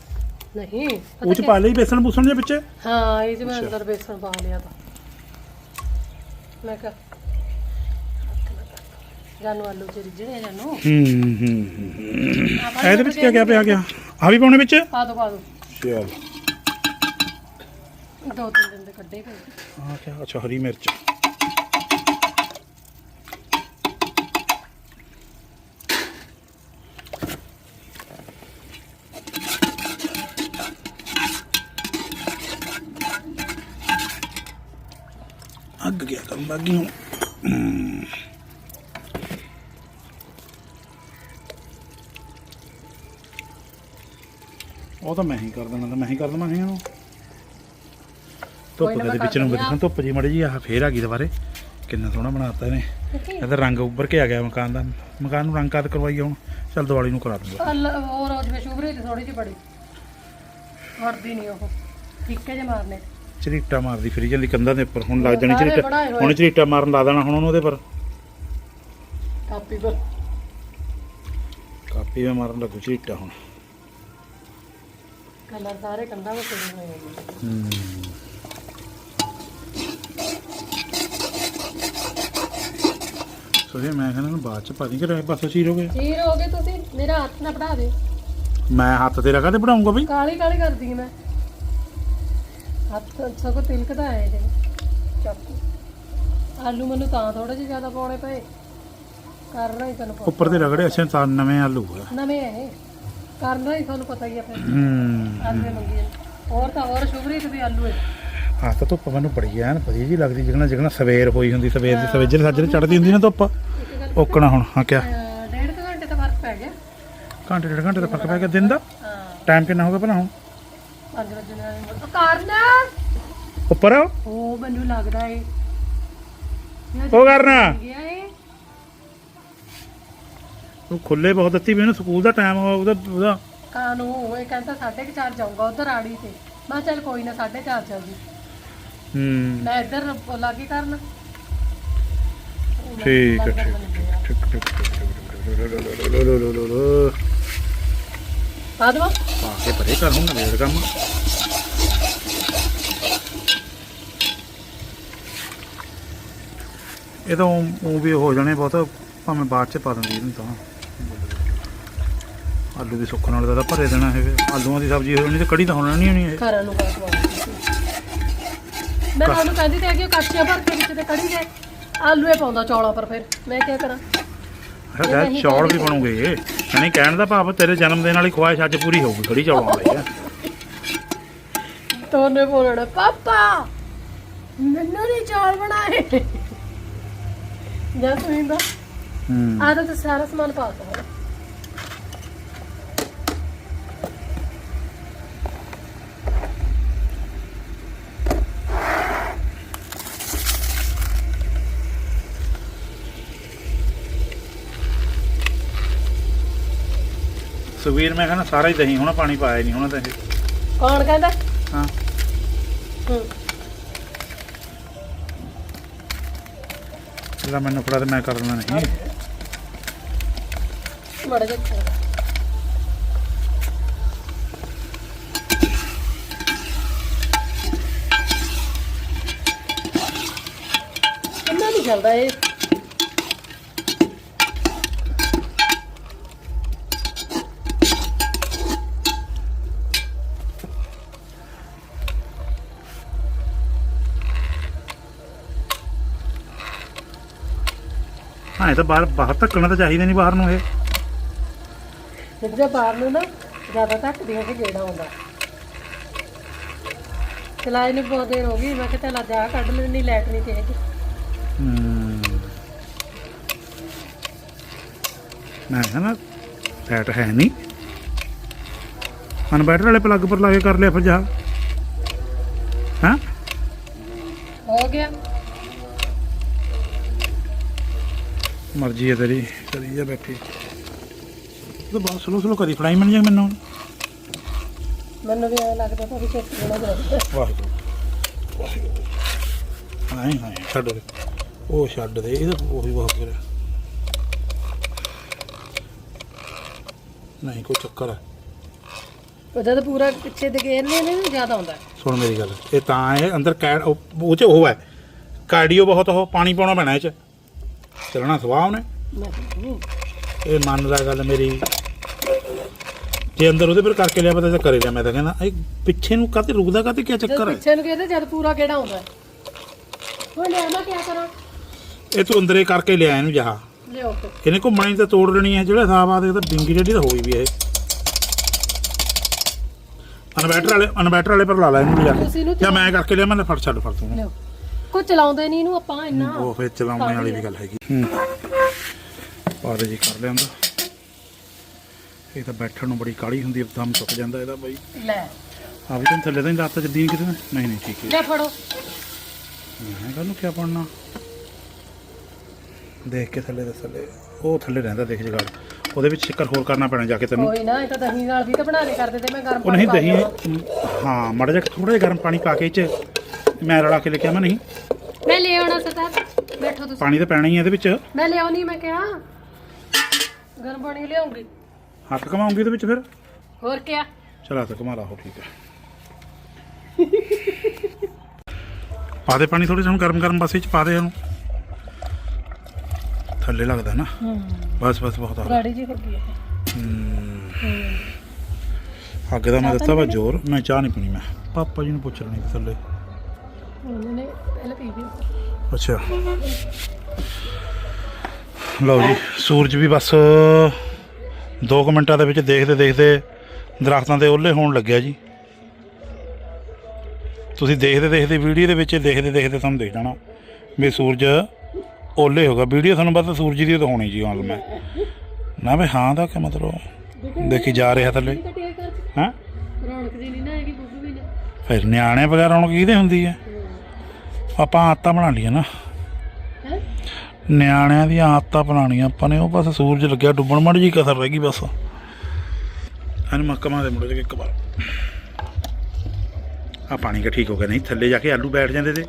ਨਹੀਂ ਉਹ ਚ ਪਾ ਲਈ ਬੇਸਣ ਬੂਸਣ ਦੇ ਵਿੱਚ? ਹਾਂ ਇਹ ਜਿਵੇਂ ਅੰਦਰ ਬੇਸਣ ਪਾ ਲਿਆ ਤਾਂ। ਮੈਂ ਕਿਹਾ ਜਾਨੂ ਆਲੂ ਚ ਰਿੱਝਣੇ ਜਾਨੂ। ਹੂੰ ਹੂੰ ਹੂੰ ਇਹਦੇ ਵਿੱਚ ਕੀ ਕਿਆ ਪਿਆ ਗਿਆ? ਆ ਵੀ ਪਾਉਣੇ ਵਿੱਚ? ਪਾ ਦੋ ਪਾ ਦੋ। ਚਲ। ਦੋ ਤਿੰਨ ਦਿਨ ਦੇ ਕੱਢੇ ਪਏ ਆ ਕਿਆ ਅੱਛਾ ਹਰੀ ਮਿਰਚ ਅੱਗ ਹੁਣ ਹਮ। ਉਹ ਤਾਂ ਮੈਂ ਹੀ ਕਰ ਦੇਣਾ ਤਾਂ ਮੈਂ ਹੀ ਕਰ ਦਵਾਂ ਇਹਨੂੰ ਧੁੱਪ ਦੇ ਵਿੱਚ ਨੂੰ ਦਿੰਦੀ ਦੇਖਾਂ ਧੁੱਪ ਜੀ ਮੜੀ ਜੀ ਆਹ ਫੇਰ ਆ ਗਈ ਦੁਬਾਰੇ। ਕਿੰਨਾ ਸੋਹਣਾ ਬਣਾਤਾ ਇਹਨੇ। ਇਹਦਾ ਰੰਗ ਉੱਭਰ ਕੇ ਆ ਗਿਆ ਮਕਾਨ ਦਾ। ਮਕਾਨ ਨੂੰ ਰੰਗ ਕਦ ਕਰਵਾਈ ਹੁਣ? ਚੱਲ ਦੀਵਾਲੀ ਨੂੰ ਕਰਾ ਦੂੰਗਾ। ਉਹ ਰੋਜ਼ ਵਿੱਚ ਉਭਰੇ ਤੇ ਥੋੜੀ ਜਿਹੀ ਬੜੀ। ਵਰਦੀ ਨਹੀਂ ਉਹ। ਠੀਕੇ ਜੇ ਮਾਰਨੇ। ਝਰੀਟਾ ਮਾਰਦੀ ਫਿਰੀ ਜਾਂਦੀ ਕੰਧਾਂ ਦੇ ਉੱਪਰ। ਹੁਣ ਲੱਗ ਜਾਣੀ ਝਰੀਟਾ। ਹੁਣ ਝਰੀਟਾ ਮਾਰਨ ਲਾ ਦੇਣਾ ਹੁਣ ਉਹਨੂੰ ਉਹਦੇ ਪਰ। ਕਾਪੀ ਪਰ। ਕਾਪੀ ਵਿੱਚ ਮਾਰਨ ਲੱਗੂ ਝਰੀਟਾ ਹੁਣ। ਕਲਰ ਸਾਰੇ ਕੰਧਾਂ ਵਿੱਚ ਹੋਏ ਹੋਏ ਨੇ। ਹੂੰ। ਸੋ ਜੀ ਮੈਂ ਕਹਿੰਦਾ ਬਾਅਦ ਚ ਪਾ ਦੀ ਕਿ ਬਸ ਚੀਰੋਗੇ ਚੀਰ ਹੋ ਗਏ? ਤੁਸੀਂ। ਮੇਰਾ ਹੱਥ ਨਾ ਪੜਾ ਦੇ। ਮੈਂ ਹੱਥ ਤੇਰਾ ਕਾਹਤੇ ਬਣਾਉਂਗਾ ਬਈ? ਕਾਲੀ ਕਾਲੀ ਕਰਦੀ ਹਾਂ ਮੈਂ। ਹੱਥ ਸਗੋਂ ਤਿਲਕਦਾ ਹੈ ਇਹ ਚਾਕੂ। ਆਲੂ ਮੈਨੂੰ ਤਾਂ ਥੋੜੇ ਜਿਹੇ ਜ਼ਿਆਦਾ ਪਾਉਣੇ ਪਏ। ਕਰਨਾ ਹੀ ਤੁਹਾਨੂੰ ਪਤਾ। ਉੱਪਰ ਤੇ ਰਗੜੇ ਅੱਛਾ ਤਾਂ ਨਵੇਂ ਆਲੂ ਆ। ਨਵੇਂ ਇਹ। ਕਰਨਾ ਹੀ ਤੁਹਾਨੂੰ ਪਤਾ ਹੀ ਹੈ ਫਿਰ। ਹੂੰ। ਆਲੂ ਮੰਗੀ ਹੋਰ ਤਾਂ ਹੋਰ ਸ਼ੁਭਰੀਤ ਵੀ ਆਲੂ ਹੈ। ਹਾਂ ਤਾਂ ਧੁੱਪ ਮੈਨੂੰ ਬੜੀ ਐਨ ਵਧੀਆ ਜੀ ਲੱਗਦੀ। ਜਿਗਣਾ ਜਿਗਣਾ ਸਵੇਰ ਹੋਈ ਹੁੰਦੀ ਸਵੇਰ ਦੀ ਸਵੇਜੇ ਸਾਜਰੇ ਚੜਦੀ ਹੁੰਦੀ ਨਾ ਧੁੱਪ ਓਕਣਾ ਹੁਣ ਹਾਂ ਕਿਆ? ਡੇਢ ਘੰਟੇ ਤਾਂ ਫ਼ਰਕ ਪੈ ਗਿਆ। ਘੰਟੇ ਡੇਢ ਘੰਟੇ ਦਾ ਫ਼ਰਕ ਪੈ ਗਿਆ। ਦਿਨ ਦਾ ਟਾਈਮ ਕਿੰਨਾ ਹੋ ਗਿਆ ਭਲਾ ਹੁਣ? 5 ਵਜੇ ਨਾਲ ਉਹ ਕਰਨਾ ਉੱਪਰ ਉਹ ਮੈਨੂੰ ਲੱਗਦਾ ਏ ਉਹ ਕਰਨਾ ਗਿਆ ਏ ਉਹ ਖੁੱਲੇ ਬਹੁਤ ਦਿੱਤੀ ਵੀ ਇਹਨੂੰ ਸਕੂਲ ਦਾ ਟਾਈਮ ਉਹਦਾ ਉਹਦਾ ਕਾਨੂੰ ਉਹ ਇਹ ਕਹਿੰਦਾ 4:30 ਜਾਊਗਾ ਉਧਰ ਆੜੀ ਤੇ ਮੈਂ ਚੱਲ ਕੋਈ ਨਾ 4:30 ਚੱਲ ਜੀ ਹੂੰ ਮੈਂ ਇੱਧਰ ਲਾਗੀ ਕਰਨ ਠੀਕ ਠੀਕ ਠੀਕ ਠੀਕ ਠੀਕ ਆ ਦਵਾ ਆ ਕੇ ਪਰੇ ਕਰ ਹੁਣ ਨਵੇੜ ਕੰਮ। ਇਹ ਤਾਂ ਉਹ ਵੀ ਹੋ ਜਾਣੇ ਬਹੁਤ ਭਾਵੇਂ ਬਾਅਦ ਚ ਪਾ ਦਿੰਦੀ ਇਹਨੂੰ ਤਾਂ। ਆਲੂ ਦੀ ਸੁੱਕਣ ਵਾਲੇ ਦਾ ਭਰੇ ਦੇਣਾ ਹੈਗਾ ਆਲੂਆਂ ਦੀ ਸਬਜ਼ੀ ਹੋਣੀ ਤੇ ਕੜੀ ਤਾਂ ਹੋਣਾ ਨਹੀਂ ਹੋਣੀ ਇਹ ਘਰਾਂ ਨੂੰ ਬਾਤ ਮੈਂ ਤੁਹਾਨੂੰ ਕਹਿੰਦੀ ਤੇ ਕਿ ਉਹ ਕੱਚੀਆਂ ਭਰ ਕੇ ਵਿੱਚ ਤੇ ਕੜੀ ਦੇ ਆਲੂ ਇਹ ਪਾਉਂਦਾ ਚੌਲਾਂ ਪਰ ਫਿਰ। ਮੈਂ ਕੀ ਕਰਾਂ? ਹੈਗਾ ਚੌਲ ਵੀ ਬਣੂਗੇ ਯਾਨੀ ਕਹਿਣ ਦਾ ਭਾਵ ਤੇਰੇ ਜਨਮ ਦਿਨ ਵਾਲੀ ਖੁਆਇਸ਼ ਅੱਜ ਪੂਰੀ ਹੋਊਗੀ ਕੜੀ ਚੌਲਾਂ ਵਾਲੀ ਹੈ ਤੋਨੇ ਬੋਲਣਾ ਪਾਪਾ ਮੈਨੂੰ ਨਹੀਂ ਚੌਲ ਬਣਾਏ। ਜਾਂ ਸੁਣਦਾ ਹੂੰ ਆਦਾ ਤਾਂ ਸਾਰਾ ਸਮਾਨ ਪਾਤਾ ਹੈ ਸੁਵੀਰ ਮੈਂ ਕਹਿੰਦਾ ਸਾਰਾ ਹੀ ਦਹੀਂ ਹੋਣਾ ਪਾਣੀ ਪਾਇਆ ਨਹੀਂ ਹੋਣਾ ਤਾਂ ਇਹ। ਕੌਣ ਕਹਿੰਦਾ? ਹਾਂ। ਹੂੰ। ਲੈ ਮੈਨੂੰ ਫੜਾ ਤੇ ਮੈਂ ਕਰ ਦੇਣਾ ਨਹੀਂ। ਮੜ ਜਾ ਕਿੰਨਾ ਨਹੀਂ ਚੱਲਦਾ ਇਹ? ਇਹ ਤਾਂ ਬਾਹਰ ਬਾਹਰ ਧੱਕਣਾ ਤਾਂ ਚਾਹੀਦਾ ਨਹੀਂ ਬਾਹਰ ਨੂੰ ਇਹ। ਜਿੱਦਾਂ ਬਾਹਰ ਨੂੰ ਨਾ ਜ਼ਿਆਦਾ ਤੱਕ ਦੀਆਂ ਕਿ ਗੇੜਾ ਆਉਂਦਾ। ਚਲਾਈ ਨੂੰ ਬਹੁਤ ਦੇਰ ਹੋ ਗਈ ਮੈਂ ਕਿਹਾ ਚੱਲ ਅੱਜ ਆਹ ਕੱਢ ਲੈਣੀ ਲੈਟ ਨਹੀਂ ਤੇ ਹੈਗੀ ਮੈਂ ਕਹਿੰਦਾ ਸੈਟ ਹੈ ਨਹੀਂ ਅਨਬੈਟਰ ਵਾਲੇ ਪਲੱਗ ਪਰ ਲਾ ਕੇ ਕਰ ਲਿਆ ਫਿਰ ਜਾ। ਹਾਂ? ਹੋ ਗਿਆ। ਮਰਜ਼ੀ ਹੈ ਤੇਰੀ। ਕਰੀ ਜਾ ਬੈਠੀ। ਤੂੰ ਬਹੁਤ ਸਲੋ ਸਲੋ ਕਰੀ ਫੜਾਈ ਮੈਨੂੰ ਜਾ ਮੈਨੂੰ। ਮੈਨੂੰ ਵੀ ਐਂ ਲੱਗਦਾ ਤਾਂ ਵੀ ਛੇਤੀ ਹੋਣਾ ਚਾਹੀਦਾ। ਵਾਹਿਗੁਰੂ। ਵਾਹਿਗੁਰੂ ਹਾਂ ਹਾਂ ਛੱਡ ਦੇ। ਉਹ ਛੱਡ ਦੇ ਇਹਦਾ ਉਹੀ ਬਹੁਤ ਕਰਿਆ ਨਹੀਂ ਕੋਈ ਚੱਕਰ ਹੈ। ਉਹਦਾ ਤਾਂ ਪੂਰਾ ਪਿੱਛੇ ਦੇ ਗੇਰਨੇ ਨੇ ਨਾ ਜ਼ਿਆਦਾ ਆਉਂਦਾ ਸੁਣ ਮੇਰੀ ਗੱਲ ਇਹ ਤਾਂ ਇਹ ਅੰਦਰ ਕੈਡ ਉਹ ਉਹ ਚ ਉਹ ਹੈ। ਕਾਰਡੀਓ ਬਹੁਤ ਉਹ ਪਾਣੀ ਪਾਉਣਾ ਪੈਣਾ ਇਹ ਚ। ਚੱਲਣਾ ਉਹਨੇ ਨਹੀਂ। ਇਹ ਮੰਨਦਾ ਗੱਲ ਮੇਰੀ। ਜੇ ਅੰਦਰ ਉਹਦੇ ਪਰ ਕਰਕੇ ਲਿਆ ਪਤਾ ਤਾਂ ਕਰੇ ਲਿਆ ਮੈਂ ਤਾਂ ਕਹਿੰਦਾ ਇਹ ਪਿੱਛੇ ਨੂੰ ਕਾਤੇ ਰੁਕਦਾ ਕਾਤੇ ਕੀ ਚੱਕਰ ਹੈ? ਪਿੱਛੇ ਨੂੰ ਕਹਿੰਦੇ ਜਦ ਪੂਰਾ ਕਿਹੜਾ ਆਉਂਦਾ ਹੁਣ ਲਿਆ ਮੈਂ ਕੀ ਕਰਾਂ? ਇਹ ਤੂੰ ਅੰਦਰੇ ਕਰਕੇ ਲਿਆ ਇਹਨੂੰ ਜਹਾ ਲਿਓ ਇਹਨੇ ਘੁੰਮਣੀ ਤਾਂ ਤੋੜ ਲੈਣੀ ਹੈ ਜਿਹੜਾ ਹਿਸਾਬ ਆ ਦੇ ਤਾਂ ਡਿੰਗੀ ਜਿਹੜੀ ਤਾਂ ਹੋਈ ਵੀ ਇਹ ਇਨਵੈਟਰ ਵਾਲੇ ਇਨਵੈਟਰ ਵਾਲੇ ਪਰ ਲਾ ਲੈ ਇਹਨੂੰ ਜਾ। ਤੁਸੀਂ ਇਹਨੂੰ ਕੇ ਜਾਂ ਮੈਂ ਕਰਕੇ ਲਿਆ ਮੈਂ ਫੜ ਛੱਡ ਫੜ ਤੂੰ। ਲਿਓ ਕੋਈ ਚਲਾਉਂਦੇ ਨਹੀਂ ਇਹਨੂੰ ਆਪਾਂ ਇੰਨਾ ਉਹ ਫਿਰ ਚਲਾਉਣ ਵਾਲੀ ਵੀ ਗੱਲ ਹੈਗੀ। ਪਾਰੇ ਜੀ ਕਰ ਲਿਆਂਦਾ। ਇਹ ਤਾਂ ਬੈਠਣ ਨੂੰ ਬੜੀ ਕਾਲੀ ਹੁੰਦੀ ਹੈ ਦਮ ਚੁੱਕ ਜਾਂਦਾ ਇਹਦਾ ਬਾਈ। ਲੈ। ਆ ਵੀ ਤੈਨੂੰ ਥੱਲੇ ਤਾਂ ਲੱਤ ਜੱਦੀ ਕਿਤੇ? ਨਹੀਂ ਨਹੀਂ ਠੀਕ ਹੈ। ਲੈ ਫੜੋ। ਮੈਂ ਕੱਲ ਨੂੰ ਕੀ ਪੜਨਾ ਦੇਖ ਕੇ ਥੱਲੇ ਦੇ ਥੱਲੇ। ਉਹ ਥੱਲੇ ਰਹਿੰਦਾ ਦੇਖ ਜਗਾੜ। ਉਹਦੇ ਵਿੱਚ ਚੱਕਰ ਹੋਰ ਕਰਨਾ ਪੈਣਾ ਜਾ ਕੇ ਤੈਨੂੰ। ਕੋਈ ਨਾ ਇਹ ਤਾਂ ਦਹੀਂ ਨਾਲ ਵੀ ਤਾਂ ਬਣਾ ਕੇ ਕਰਦੇ ਤੇ ਮੈਂ ਗਰਮ ਉਹ ਨਹੀਂ ਪਾ ਦਹੀਂ। ਹਾਂ। ਮਾੜਾ ਜਿਹਾ ਥੋੜਾ ਜਿਹਾ ਗਰਮ ਪਾਣੀ ਪਾ ਕੇ ਇਹ ਚ ਮੈਂ ਰਲਾ ਕੇ ਲੈ ਕੇ ਆਵਾਂ ਨਹੀਂ। ਮੈਂ ਲੈ ਆਉਣਾ ਸਰਦਾਰ ਬੈਠੋ ਤੁਸੀਂ। ਪਾਣੀ ਤਾਂ ਪੈਣਾ ਹੀ ਹੈ ਇਹਦੇ ਵਿੱਚ। ਮੈਂ ਲਿਆਉਣੀ ਮੈਂ ਕਿਹਾ। ਗਰਮ ਪਾਣੀ ਲਿਆਉਂਗੀ। ਹੱਥ ਕਮਾਉਂਗੀ ਇਹਦੇ ਵਿੱਚ ਫਿਰ? ਹੋਰ ਕਿਆ? ਚਲਾ ਤਾਂ ਕਮਾ ਲਾ ਹੋ ਠੀਕ ਹੈ। ਪਾ ਦੇ ਪਾਣੀ ਥੋੜੇ ਜਿਹੇ ਗਰਮ ਗਰਮ ਬਸ ਚ ਪਾ ਦੇ ਇਹਨੂੰ। ਥੱਲੇ ਲੱਗਦਾ ਨਾ। ਬਸ ਬਸ ਬਹੁਤ ਆ। ਗਾੜੀ ਜੀ ਹੋ ਗਈ ਹੈ। ਅੱਗੇ ਦਾ ਮੈਂ ਦਿੱਤਾ ਵਾ ਜ਼ੋਰ। ਮੈਂ ਚਾਹ ਨਹੀਂ ਪੀਣੀ ਮੈਂ। ਪਾਪਾ ਜੀ ਨੂੰ ਪੁੱਛ ਲੈਣੀ ਥੱਲੇ। ਉਹਨਾਂ ਨੇ ਪਹਿਲਾਂ ਪੀ ਲਈ ਅੱਛਾ। ਲਓ ਜੀ ਸੂਰਜ ਵੀ ਬਸ 2 ਮਿੰਟਾਂ ਦੇ ਵਿੱਚ ਦੇਖਦੇ ਦੇਖਦੇ ਦਰਖਤਾਂ ਦੇ ਓਲੇ ਹੋਣ ਲੱਗਿਆ ਜੀ। ਤੁਸੀਂ ਦੇਖਦੇ ਦੇਖਦੇ ਵੀਡੀਓ ਦੇ ਵਿੱਚ ਦੇਖਦੇ ਦੇਖਦੇ ਤੁਹਾਨੂੰ ਦੇਖ ਜਾਣਾ ਵੀ ਸੂਰਜ ਓਲੇ ਹੋਗਾ ਵੀਡੀਓ ਤੁਹਾਨੂੰ ਪਤਾ ਸੂਰਜ ਦੀ ਤਾਂ ਹੋਣੀ ਜੀ ਹਾਲ ਮੈਂ। ਨਾ ਵੀ ਹਾਂ ਦਾ ਕਿ ਮਤਲਬ ਦੇਖੀ ਜਾ ਰਿਹਾ ਥੱਲੇ। ਹਾਂ ਰੌਣਕ ਜੀ ਨਹੀਂ ਨਾ ਹੈਗੀ ਬੁੱਬੂ ਵੀ ਨੇ ਫਿਰ ਨਿਆਣੇ ਵਗੈਰਾ ਹੁਣ ਕਿਹਦੇ ਹੁੰਦੀ ਹੈ? ਆਪਾਂ ਆਦਤਾਂ ਬਣਾ ਲਈਆਂ ਨਾ। ਨਿਆਣਿਆਂ ਦੀਆਂ ਆਦਤਾਂ ਬਣਾਉਣੀਆਂ ਆਪਾਂ ਨੇ ਉਹ ਬਸ ਸੂਰਜ ਲੱਗਿਆ ਡੁੱਬਣ ਮੜ ਜੀ ਕਸਰ ਰਹਿ ਗਈ ਬਸ। ਹਨ ਮੱਕਮਾਂ ਦੇ ਦੇ ਇੱਕ ਵਾਰ। ਆ ਪਾਣੀ ਕਾ ਠੀਕ ਹੋ ਗਿਆ ਨਹੀਂ ਥੱਲੇ ਜਾ ਕੇ ਆਲੂ ਬੈਠ ਜਾਂਦੇ ਤੇ।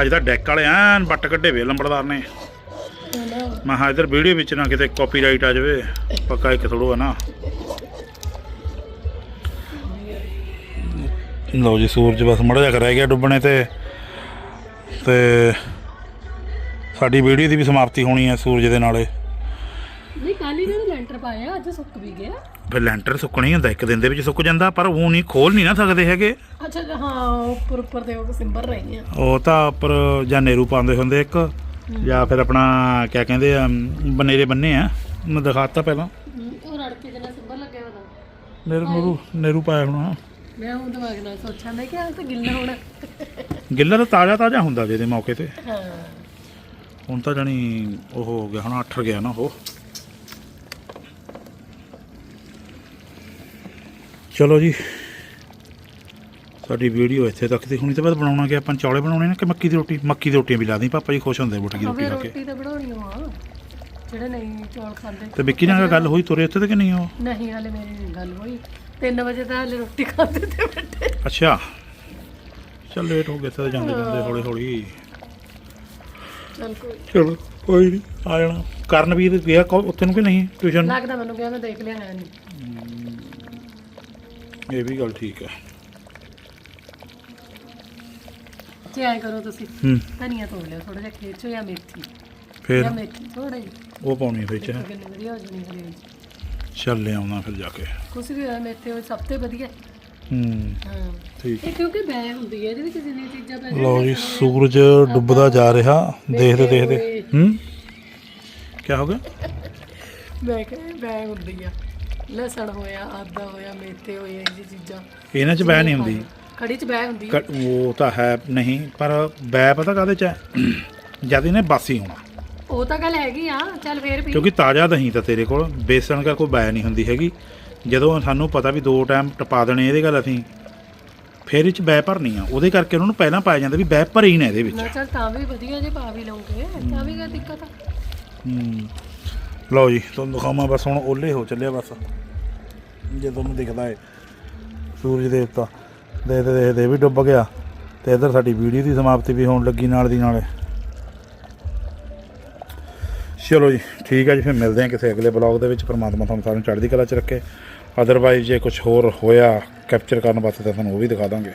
ਅੱਜ ਤਾਂ ਡੈਕ ਵਾਲੇ ਐਨ ਬੱਟ ਕੱਢੇ ਵੇ ਲੰਬੜਦਾਰ ਨਾ। ਮੈਂ ਹਾਂ ਇਧਰ ਵੀਡੀਓ ਵਿੱਚ ਨਾ ਕਿਤੇ ਕਾਪੀਰਾਈਟ ਆ ਜਾਵੇ ਪੱਕਾ ਇੱਕ ਥੋੜੋ ਨਾ। ਲਓ ਜੀ ਸੂਰਜ ਬਸ ਮੜਾ ਜਾ ਰਹਿ ਗਿਆ ਡੁੱਬਣੇ ਤੇ ਤੇ ਸਾਡੀ ਵੀਡੀਓ ਦੀ ਵੀ ਸਮਾਪਤੀ ਹੋਣੀ ਹੈ ਸੂਰਜ ਦੇ ਨਾਲੇ। ਨਹੀਂ ਕੱਲ ਹੀ ਨੇ ਲੈਂਟਰ ਪਾਇਆ ਅੱਜ ਸੁੱਕ ਵੀ ਗਿਆ। ਫਿਰ ਲੈਂਟਰ ਸੁੱਕਣਾ ਹੀ ਹੁੰਦਾ ਇੱਕ ਦਿਨ ਦੇ ਵਿੱਚ ਸੁੱਕ ਜਾਂਦਾ ਪਰ ਉਹ ਨਹੀਂ ਖੋਲ ਨਹੀਂ ਨਾ ਸਕਦੇ ਹੈਗੇ। ਅੱਛਾ ਅੱਛਾ, ਹਾਂ ਉੱਪਰ ਉੱਪਰ ਤੇ ਉਹ ਸਿੰਬਰ ਰਹੀ ਆ। ਉਹ ਤਾਂ ਉੱਪਰ ਜਾਂ ਨੇਰੂ ਪਾਉਂਦੇ ਹੁੰਦੇ ਇੱਕ ਜਾਂ ਫਿਰ ਆਪਣਾ ਕਿਆ ਕਹਿੰਦੇ ਆ ਬਨੇਰੇ ਬੰਨੇ ਆ। ਮੈਂ ਦਿਖਾਤਾ ਪਹਿਲਾਂ। ਉਹ ਰੜਕੇ ਜਨਾ ਸਿੰਬਰ ਲੱਗਿਆ ਉਹਦਾ। ਨੇਰੂ ਨੂਰੂ ਨੇਰੂ ਪਾਇਆ ਹੋਣਾ। ਮੈਂ ਉਹ ਦਿਮਾਗ ਨਾਲ ਸੋਚਾਂ ਮੈਂ ਕਿ ਆ ਤਾਂ ਗਿੱਲਾ ਹੋਣਾ। ਗਿੱਲਾ ਤਾਂ ਤਾਜ਼ਾ ਤਾਜ਼ਾ ਹੁੰਦਾ ਜਿਹਦੇ ਮੌਕੇ ਤੇ। ਹਾਂ। ਹੁਣ ਤਾਂ ਜਾਣੀ ਉਹ ਹੋ ਗਿਆ ਹੁਣ ਅੱਠਰ ਗਿਆ ਨਾ ਉਹ। ਚਲੋ ਜੀ। ਸਾਡੀ ਵੀਡੀਓ ਇੱਥੇ ਤੱਕ ਦੀ ਹੁਣੀ ਤੋਂ ਬਾਅਦ ਬਣਾਉਣਾ ਕਿ ਆਪਾਂ ਚੌਲੇ ਬਣਾਉਣੇ ਨੇ ਕਿ ਮੱਕੀ ਦੀ ਰੋਟੀ ਮੱਕੀ ਦੀ ਰੋਟੀਆਂ ਵੀ ਲਾ ਦੀ ਪਾਪਾ ਜੀ ਖੁਸ਼ ਹੁੰਦੇ ਬੁੱਟ ਦੀ ਰੋਟੀ ਖਾ ਕੇ। ਰੋਟੀ ਤਾਂ ਬਣਾਉਣੀ ਆ ਜਿਹੜੇ ਨਹੀਂ ਚੌਲ ਖਾਂਦੇ। ਤੇ ਵਿੱਕੀ ਨਾਲ ਗੱਲ ਹੋਈ ਤੁਰੇ ਉੱਥੇ ਤੇ ਕਿ ਨਹੀਂ ਉਹ? ਨਹੀਂ ਹਾਲੇ ਮੇਰੀ ਗੱਲ ਹੋਈ। 3 ਵਜੇ ਤਾਂ ਹਾਲੇ ਰੋਟੀ ਖਾਂਦੇ ਤੇ ਬੈਠੇ। ਅੱਛਾ। ਚੱਲ ਲੇਟ ਹੋ ਗਏ ਤੇ ਜਾਂਦੇ ਜਾਂਦੇ ਹੌਲੀ ਹੌਲੀ। ਚੱਲ ਕੋਈ ਚਲੋ ਕੋਈ ਨਹੀਂ ਆ ਜਾਣਾ। ਕਰਨਵੀਰ ਗਿਆ ਕੋ- ਉੱਥੇ ਨੂੰ ਕਿ ਨਹੀਂ? ਟਿਊਸ਼ਨ? ਲੱਗਦਾ ਮੈਨੂੰ ਕਿਹਾ ਮੈਂ ਦੇਖ ਲਿਆ ਹੈ ਨਹੀਂ ਇਹ ਵੀ ਗੱਲ ਠੀਕ ਹੈ। ਜੇ ਆਏ ਕਰੋ ਤੁਸੀਂ। ਹੂੰ। ਧਨੀਆ ਤੋੜ ਲਿਓ ਥੋੜਾ ਜਿਹਾ ਖੇਤ ਚੋਂ ਜਾਂ ਮੇਥੀ। ਫਿਰ? ਜਾਂ ਮੇਥੀ ਥੋੜਾ ਜਿਹਾ। ਉਹ ਪਾਉਣੀ ਵਿੱਚ ਦੇਖੋ ਕਿੰਨੀ ਵਧੀਆ ਹੋ ਜਣੀ ਵਿੱਚ ਚੱਲ ਲਿਆਉਣਾ ਫਿਰ ਜਾ ਕੇ। ਕੁਛ ਵੀ ਹੋਇਆ ਮੇਥੇ ਹੋਏ ਸਭ ਤੋਂ ਵਧੀਆ। ਹੂੰ। ਹਾਂ। ਠੀਕ। ਇਹ ਕਿਉਂਕਿ ਬੈ ਹੁੰਦੀ ਹੈ ਇਹਦੇ ਵਿੱਚ ਜਿੰਨੀ ਚੀਜ਼ਾਂ ਪੈ ਲਓ ਜੀ ਸੂਰਜ ਡੁੱਬਦਾ ਜਾ ਰਿਹਾ। ਦੇਖਦੇ ਦੇਖਦੇ। ਹੂੰ? ਕੀ ਹੋ ਗਿਆ? ਮੈਂ ਕਿਹਾ ਬੈ ਹੁੰਦੀ ਆ। ਲਸਣ ਹੋਇਆ ਆਦਾ ਹੋਇਆ ਮੇਥੇ ਹੋਏ ਇਹ ਜਿਹੀ ਚੀਜ਼ਾਂ। ਇਹਨਾਂ 'ਚ ਬੈ ਨਹੀਂ ਹੁੰਦੀ। ਕੜੀ ਚ ਬੈ ਹੁੰਦੀ। ਕ- ਉਹ ਤਾਂ ਹੈ ਨਹੀਂ ਪਰ ਬੈ ਪਤਾ ਕਾਹਦੇ 'ਚ ਹੈ? ਜਦ ਇਹਨੇ ਬਾਸੀ ਹੋਣਾ। ਉਹ ਤਾਂ ਗੱਲ ਹੈਗੀ ਆ ਚੱਲ ਫੇਰ ਵੀ। ਕਿਉਂਕਿ ਤਾਜ਼ਾ ਦਹੀਂ ਤਾਂ ਤੇਰੇ ਕੋਲ ਬੇਸਣ ਦਾ ਕੋਈ ਬੈ ਨਹੀਂ ਹੁੰਦੀ ਹੈਗੀ। ਜਦੋਂ ਸਾਨੂੰ ਪਤਾ ਵੀ ਦੋ ਟਾਈਮ ਟਪਾ ਦੇਣੇ ਇਹਦੇ ਗੱਲ ਅਸੀਂ ਫਿਰ ਇਹ 'ਚ ਬੈ ਭਰਨੀ ਆ। ਉਹਦੇ ਕਰਕੇ ਉਹਨਾਂ ਨੂੰ ਪਹਿਲਾਂ ਪਾਇਆ ਜਾਂਦਾ ਵੀ ਬੈ ਭਰੀ ਨਾ ਇਹਦੇ ਵਿੱਚ। ਨਾ ਚੱਲ ਤਾਂ ਵੀ ਵਧੀਆ ਜੇ ਪਾ ਵੀ ਲਉਂਗੇ ਤਾਂ ਵੀ ਕੋਈ ਦਿੱਕਤ ਆ। ਹੂੰ। ਲਓ ਜੀ ਤੁਹਾਨੂੰ ਦਿਖਾਵਾਂ ਬਸ ਹੁਣ ਓਲੇ ਹੋ ਚੱਲਿਆ ਬਸ। ਜੇ ਤੁਹਾਨੂੰ ਦਿਖਦਾ ਹੈ ਸੂਰਜ ਦੇਵਤਾ। ਦੇਖਦੇ ਦੇਖਦੇ ਵੀ ਡੁੱਬ ਗਿਆ ਤੇ ਇਧਰ ਸਾਡੀ ਵੀਡੀਓ ਦੀ ਸਮਾਪਤੀ ਵੀ ਹੋਣ ਲੱਗੀ ਨਾਲ ਦੀ ਨਾਲ। ਚਲੋ ਜੀ, ਠੀਕ ਹੈ ਜੀ, ਫਿਰ ਮਿਲਦੇ ਹਾਂ ਕਿਸੇ ਅਗਲੇ ਬਲੌਗ ਦੇ ਵਿੱਚ। ਪਰਮਾਤਮਾ ਤੁਹਾਨੂੰ ਸਾਰਿਆਂ ਨੂੰ ਚੜ੍ਹਦੀ ਕਲਾ 'ਚ ਰੱਖੇ। ਅਦਰਵਾਈਜ਼ ਜੇ ਕੁਝ ਹੋਰ ਹੋਇਆ ਕੈਪਚਰ ਕਰਨ ਵਾਸਤੇ ਤਾਂ ਤੁਹਾਨੂੰ ਉਹ ਵੀ ਦਿਖਾ ਦਾਂਗੇ।